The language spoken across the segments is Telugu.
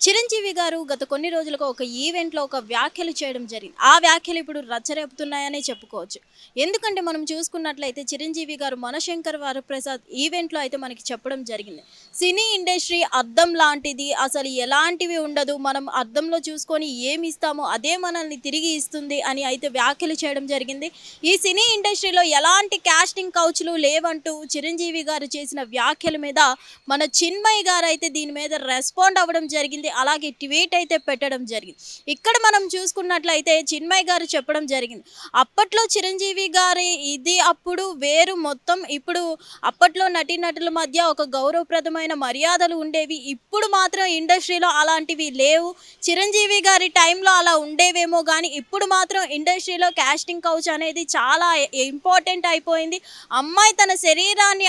Chiranjeevi garu గత కొన్ని రోజులుగా ఒక ఈవెంట్లో ఒక వ్యాఖ్యలు చేయడం జరిగింది. ఆ వ్యాఖ్యలు ఇప్పుడు రచ్చరేపుతున్నాయనే చెప్పుకోవచ్చు. ఎందుకంటే మనం చూసుకున్నట్లయితే చిరంజీవి గారు మనశంకర్ వరప్రసాద్ ఈవెంట్లో అయితే మనకి చెప్పడం జరిగింది. సినీ ఇండస్ట్రీ అద్దం లాంటిది అసలు ఎలాంటివి ఉండదు మనం అద్దంలో చూసుకొని ఏమి ఇస్తామో అదే మనల్ని తిరిగి ఇస్తుంది అని అయితే వ్యాఖ్యలు చేయడం జరిగింది. ఈ సినీ ఇండస్ట్రీలో ఎలాంటి కాస్టింగ్ కౌచ్లు లేవంటూ చిరంజీవి గారు చేసిన వ్యాఖ్యల మీద మన చిన్మయ్ గారు అయితే దీని మీద రెస్పాండ్ అవ్వడం జరిగింది. అలాగే ట్వీట్ అయితే పెట్టడం జరిగింది. ఇక్కడ మనం చూసుకున్నట్లయితే చిన్మయ్ గారు చెప్పడం జరిగింది. అప్పట్లో చిరంజీవి గారి ఇది అప్పుడు వేరు మొత్తం. ఇప్పుడు అప్పట్లో నటీనటుల మధ్య ఒక గౌరవప్రదమైన మర్యాదలు ఉండేవి. ఇప్పుడు మాత్రం ఇండస్ట్రీలో అలాంటివి లేవు. చిరంజీవి గారి టైంలో అలా ఉండేవేమో కానీ ఇప్పుడు మాత్రం ఇండస్ట్రీలో క్యాస్టింగ్ కౌచ్ అనేది చాలా ఇంపార్టెంట్ అయిపోయింది. అమ్మాయి తన శరీరాన్ని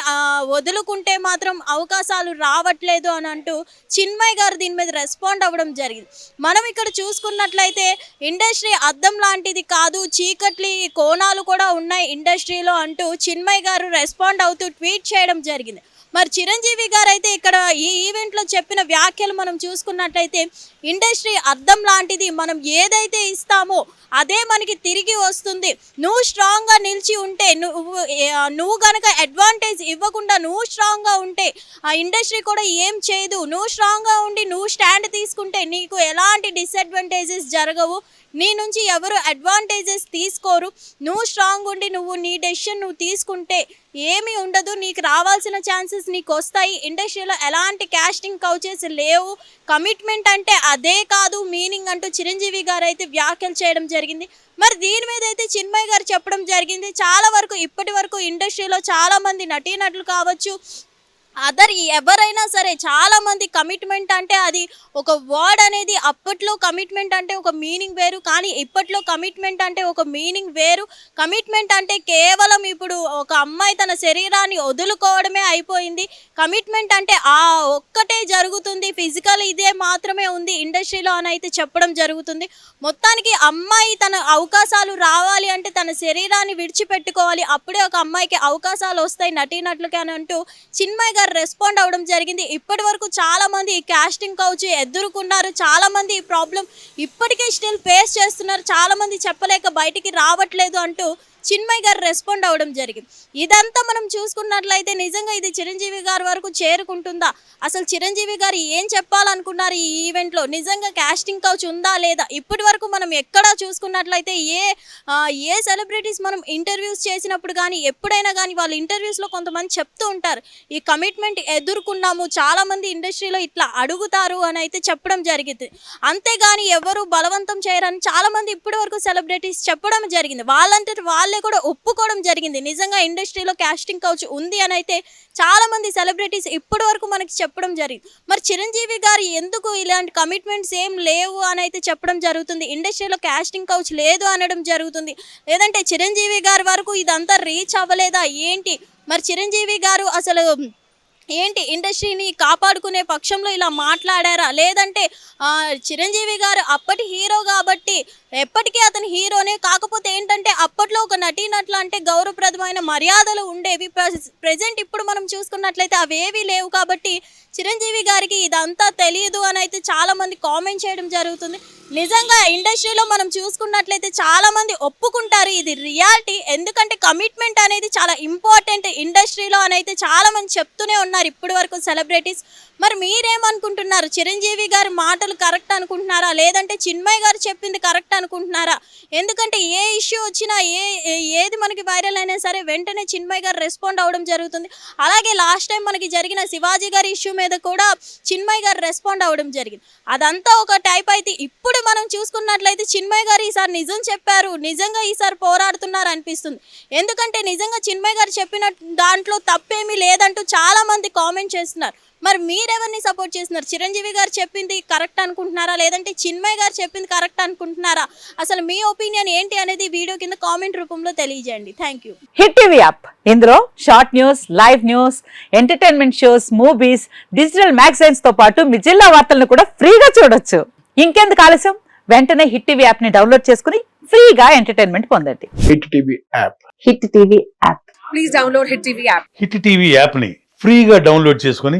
వదులుకుంటే మాత్రం అవకాశాలు రావట్లేదు అని అంటూ చిన్మయ్ గారు దీని మీద రెస్పాండ్ అవ్వడం జరిగింది. మనం ఇక్కడ చూసుకున్నట్లయితే ఇండస్ట్రీ అద్దం లాంటిది కాదు చీకట్లి కోణాలు కూడా ఉన్నాయి ఇండస్ట్రీలో అంటూ చిన్మయ్ గారు రెస్పాండ్ అవుతూ ట్వీట్ చేయడం జరిగింది. మరి చిరంజీవి గారు అయితే ఇక్కడ ఈ ఈవెంట్లో చెప్పిన వ్యాఖ్యలు మనం చూసుకున్నట్లయితే ఇండస్ట్రీ అద్దం లాంటిది మనం ఏదైతే ఇస్తామో అదే మనకి తిరిగి వస్తుంది. నువ్వు స్ట్రాంగ్గా నిలిచి ఉంటే నువ్వు నువ్వు గనక అడ్వాంటేజ్ ఇవ్వకుండా నువ్వు స్ట్రాంగ్గా ఉంటే ఆ ఇండస్ట్రీ కూడా ఏం చేయదు. నువ్వు స్ట్రాంగ్గా ఉండి నువ్వు స్టాండ్ తీసుకుంటే నీకు ఎలాంటి డిసడ్వాంటేజెస్ జరగవు. నీ నుంచి ఎవరు అడ్వాంటేజెస్ తీసుకోరు. నువ్వు స్ట్రాంగ్ ఉండి నువ్వు నీ డెసిషన్ నువ్వు తీసుకుంటే ఏమీ ఉండదు. నీకు రావాల్సిన ఛాన్సెస్ నీకు వస్తాయి. ఇండస్ట్రీలో ఎలాంటి క్యాస్టింగ్ కౌచెస్ లేవు. కమిట్మెంట్ అంటే అదే కాదు. మీనింగ్ అంటూ చిరంజీవి గారు అయితే వ్యాఖ్యలు చేయడం జరిగింది. మరి దీని మీద అయితే చిన్మయ్ గారు చెప్పడం జరిగింది. చాలా వరకు ఇప్పటి వరకు ఇండస్ట్రీలో చాలామంది నటీనటులు కావచ్చు అదర్ ఎవరైనా సరే చాలా మంది కమిట్మెంట్ అంటే అది ఒక వర్డ్ అనేది అప్పట్లో కమిట్మెంట్ అంటే ఒక మీనింగ్ వేరు కానీ ఇప్పట్లో కమిట్మెంట్ అంటే ఒక మీనింగ్ వేరు. కమిట్మెంట్ అంటే కేవలం ఇప్పుడు ఒక అమ్మాయి తన శరీరాన్ని వదులుకోవడమే అయిపోయింది. కమిట్మెంట్ అంటే ఆ ఒక్కటే జరుగుతుంది ఫిజికల్ ఇదే మాత్రమే ఉంది ఇండస్ట్రీలో అని అయితే చెప్పడం జరుగుతుంది. మొత్తానికి అమ్మాయి తన అవకాశాలు రావాలి అంటే తన శరీరాన్ని విడిచిపెట్టుకోవాలి. అప్పుడే ఒక అమ్మాయికి అవకాశాలు వస్తాయి నటీనటులకి అని అంటూ చిన్మయ్ గారు రెస్పాండ్ అవ్వడం జరిగింది. ఇప్పటి వరకు చాలా మంది ఈ కాస్టింగ్ కౌచ్ ఎదుర్కొన్నారు. చాలా మంది ఈ ప్రాబ్లం ఇప్పటికే స్టిల్ ఫేస్ చేస్తున్నారు. చాలా మంది చెప్పలేక బయటికి రావట్లేదు అంటూ చిన్మయ్ గారు రెస్పాండ్ అవ్వడం జరిగింది. ఇదంతా మనం చూసుకున్నట్లయితే నిజంగా ఇది చిరంజీవి గారి వరకు చేరుకుంటుందా? అసలు చిరంజీవి గారు ఏం చెప్పాలనుకున్నారు ఈ ఈవెంట్లో నిజంగా క్యాస్టింగ్ కౌచ్ ఉందా లేదా? ఇప్పటి వరకు మనం ఎక్కడా చూసుకున్నట్లయితే ఏ ఏ సెలబ్రిటీస్ మనం ఇంటర్వ్యూస్ చేసినప్పుడు కానీ ఎప్పుడైనా కానీ వాళ్ళ ఇంటర్వ్యూస్లో కొంతమంది చెప్తూ ఉంటారు. ఈ కమిట్మెంట్ ఎదుర్కొన్నాము చాలామంది ఇండస్ట్రీలో ఇట్లా అడుగుతారు అని అయితే చెప్పడం జరిగింది. అంతేగాని ఎవరు బలవంతం చేయరని చాలామంది ఇప్పటి వరకు సెలబ్రిటీస్ చెప్పడం జరిగింది. వాళ్ళంతటి వాళ్ళే కూడా ఒప్పుకోవడం జరిగింది. నిజంగా ఇండస్ట్రీలో కాస్టింగ్ కౌచ్ ఉంది అని అయితే చాలా మంది సెలబ్రిటీస్ ఇప్పటి వరకు మనకి చెప్పడం జరిగింది. మరి చిరంజీవి గారు ఎందుకు ఇలాంటి కమిట్మెంట్స్ ఏం లేవు అని అయితే చెప్పడం జరుగుతుంది. ఇండస్ట్రీలో కాస్టింగ్ కౌచ్ లేదు అనడం జరుగుతుంది. లేదంటే చిరంజీవి గారి వరకు ఇదంతా రీచ్ అవ్వలేదా? ఏంటి? మరి చిరంజీవి గారు అసలు ఏంటి ఇండస్ట్రీని కాపాడుకునే పక్షంలో ఇలా మాట్లాడారా? లేదంటే చిరంజీవి గారు అప్పటి హీరో కాబట్టి ఎప్పటికీ అతని హీరోనే. కాకపోతే ఏంటంటే అప్పట్లో ఒక నటీనట్ల అంటే గౌరవప్రదమైన మర్యాదలు ఉండేవి. ప్రజెంట్ ఇప్పుడు మనం చూసుకున్నట్లయితే అవేవీ లేవు కాబట్టి చిరంజీవి గారికి ఇదంతా తెలియదు అని అయితే చాలా మంది కామెంట్ చేయడం జరుగుతుంది. నిజంగా ఇండస్ట్రీలో మనం చూసుకున్నట్లయితే చాలా మంది ఒప్పుకుంటారు ఇది రియాలిటీ. ఎందుకంటే కమిట్మెంట్ అనేది చాలా ఇంపార్టెంట్ ఇండస్ట్రీలో అని అయితే చాలా మంది చెప్తూనే ఉన్నారు ఇప్పటి వరకు సెలబ్రిటీస్. మరి మీరేమనుకుంటున్నారు? చిరంజీవి గారి మాటలు కరెక్ట్ అనుకుంటున్నారా? లేదంటే చిన్మయ్ గారు చెప్పింది కరెక్ట్ అనుకుంటున్నారా? ఎందుకంటే ఏ ఇష్యూ వచ్చినా ఏ ఏ- ఏది మనకి వైరల్ అయినా సరే వెంటనే చిన్మయ్ గారు రెస్పాండ్ అవ్వడం జరుగుతుంది. అలాగే లాస్ట్ టైం మనకి జరిగిన శివాజీ గారి ఇష్యూ మీద కూడా చిన్మయ్ గారు రెస్పాండ్ అవ్వడం జరిగింది. అదంతా ఒక టైప్ అయితే ఇప్పుడు మనం చూసుకున్నట్లయితే చిన్మయ్ గారు ఈసారి నిజం చెప్పారు నిజంగా ఈసారి పోరాడుతున్నారు అనిపిస్తుంది. ఎందుకంటే నిజంగా చిన్మయ్ గారు చెప్పిన దాంట్లో తప్పేమీ లేదంటూ చాలామంది కామెంట్ చేస్తున్నారు. మరి మీరెవరిని సపోర్ట్ చేస్తున్నారు? చిరంజీవి గారు చెప్పింది కరెక్ట్ అనుకుంటున్నారా? లేదంటే చిన్మయ్ గారు చెప్పింది కరెక్ట్ అనుకుంటున్నారా? అసలు మీ ఒపీనియన్ ఏంటి అనేది వీడియో కింద కామెంట్ రూపంలో తెలియజేయండి. Thank you. Hit TV app. ఇందులో short news live news entertainment shows movies digital మ్యాగజైన్స్తో పాటు మీ జిల్లా వార్తలను కూడా ఫ్రీగా చూడొచ్చు. ఇంకెందుకు ఆలస్యం? వెంటనే హిట్ టీవీ యాప్ని డౌన్లోడ్ చేసుకుని ఫ్రీగా ఎంటర్టైన్మెంట్ పొందండి. Hit TV app. Hit TV app. Please download Hit TV app. Hit TV యాప్ని ఫ్రీగా డౌన్లోడ్ చేసుకొని